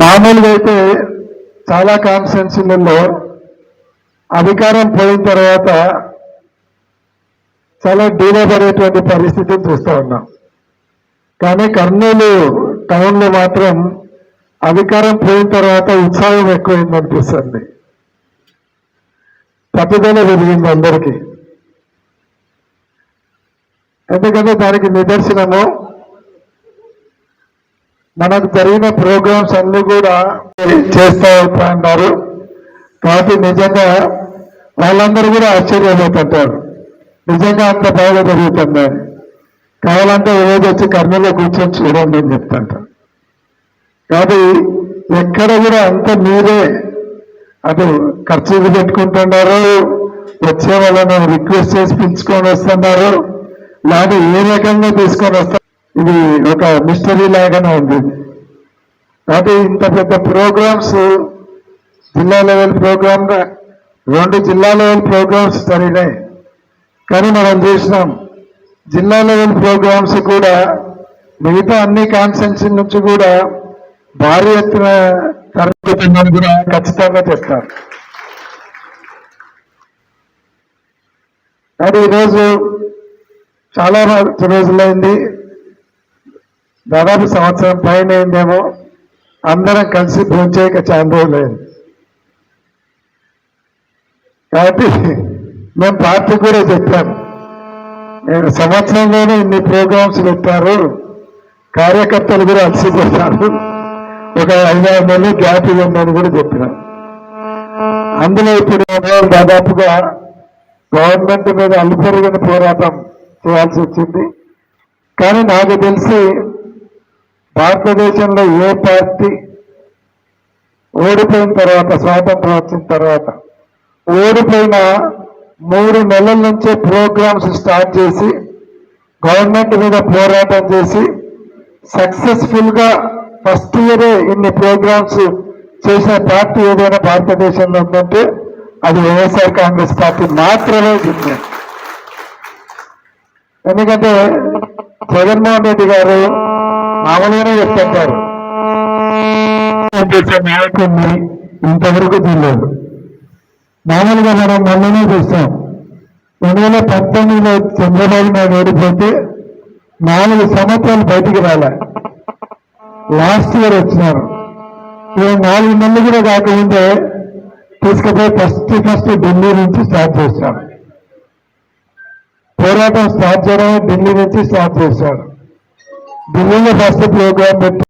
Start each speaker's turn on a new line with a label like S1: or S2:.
S1: మామూలుగా అయితే చాలా కాన్స్టిట్యున్సీలలో అధికారం పోయిన తర్వాత చాలా డీలే పడేటువంటి పరిస్థితిని చూస్తూ ఉన్నాం. కానీ కర్నూలు టౌన్లో మాత్రం అధికారం పోయిన తర్వాత ఉత్సాహం ఎక్కువైంది అనిపిస్తుంది. పట్టుదల పెరిగింది అందరికీ. ఎందుకంటే దానికి నిదర్శనము మనకు జరిగిన ప్రోగ్రామ్స్ అన్ని కూడా చేస్తూ ఉన్నారు. కాబట్టి నిజంగా వాళ్ళందరూ కూడా ఆశ్చర్యపోతుంటారు. నిజంగా అంత బాగా జరుగుతుంది? కావాలంటే ఏదో వచ్చి కర్నూలులో కూర్చొని చూడండి అని చెప్తుంటారు. కాబట్టి ఎక్కడ కూడా అంత మీరే అటు ఖర్చులు పెట్టుకుంటున్నారు. వచ్చే వాళ్ళని రిక్వెస్ట్ చేసి పిలుచుకొని వస్తున్నారు. లేదా ఏ రకంగా తీసుకొని వస్తారు? ఇది ఒక మిస్టరీ లాగానే ఉంది. కాబట్టి ఇంత పెద్ద ప్రోగ్రామ్స్ జిల్లా లెవెల్ ప్రోగ్రామ్ రెండు జిల్లా లెవెల్ ప్రోగ్రామ్స్ జరిగినాయి. కానీ మనం చూసినాం జిల్లా లెవెల్ ప్రోగ్రామ్స్ కూడా మిగతా అన్ని కాన్సెన్సీ నుంచి కూడా భారీ ఎత్తున జరుగుతుందని కూడా ఖచ్చితంగా చెప్తారు కానీ ఈరోజు చాలా రోజులైంది. దాదాపు సంవత్సరం పైన అయిందేమో అందరం కలిసి భోంచేయక చాలా లేదు కాబట్టి మేము పార్టీ కూడా చెప్పాను నేను సంవత్సరంలోనే ఇన్ని ప్రోగ్రామ్స్ పెట్టారు. కార్యకర్తలు కూడా అలసిపోతారు ఒక ఐదారు నెలలు గ్యాప్ ఇవ్వండి కూడా చెప్పినాం. అందులో ఇప్పుడు దాదాపుగా గవర్నమెంట్ మీద అల్లుపెరిగిన పోరాటం చేయాల్సి వచ్చింది. కానీ నాకు తెలిసి భారతదేశంలో ఏ పార్టీ ఓడిపోయిన తర్వాత స్వాతంత్రం వచ్చిన తర్వాత ఓడిపోయిన మూడు నెలల నుంచే ప్రోగ్రామ్స్ స్టార్ట్ చేసి గవర్నమెంట్ మీద పోరాటం చేసి సక్సెస్ఫుల్గా ఫస్ట్ ఇయరే ఇన్ని ప్రోగ్రామ్స్ చేసిన పార్టీ ఏదైనా భారతదేశంలో ఉందంటే అది వైఎస్ఆర్ కాంగ్రెస్ పార్టీ మాత్రమే ఉంది ఎందుకంటే జగన్మోహన్ రెడ్డి గారు మామూలుగానే చెప్తుంటారు చేసే నాయకుడిని ఇంతవరకు తెలియదు మామూలుగా మనం మొన్ననే చూస్తాం రెండు వేల పంతొమ్మిదిలో చంద్రబాబు నాయుడు ఓడిపోతే నాలుగు సంవత్సరాలు బయటికి రాలే. లాస్ట్ ఇయర్ వచ్చినారు. నాలుగు నెలలు కూడా కాకముందే తీసుకుపోయి ఫస్ట్ ఫస్ట్ ఢిల్లీ నుంచి స్టార్ట్ చేశారు. పోరాటం స్టార్ట్ చేయడం ఢిల్లీ నుంచి స్టార్ట్ చేశారు ఢిల్లీలో ఫస్ట్ ప్రోగ్రామ్ పెట్టి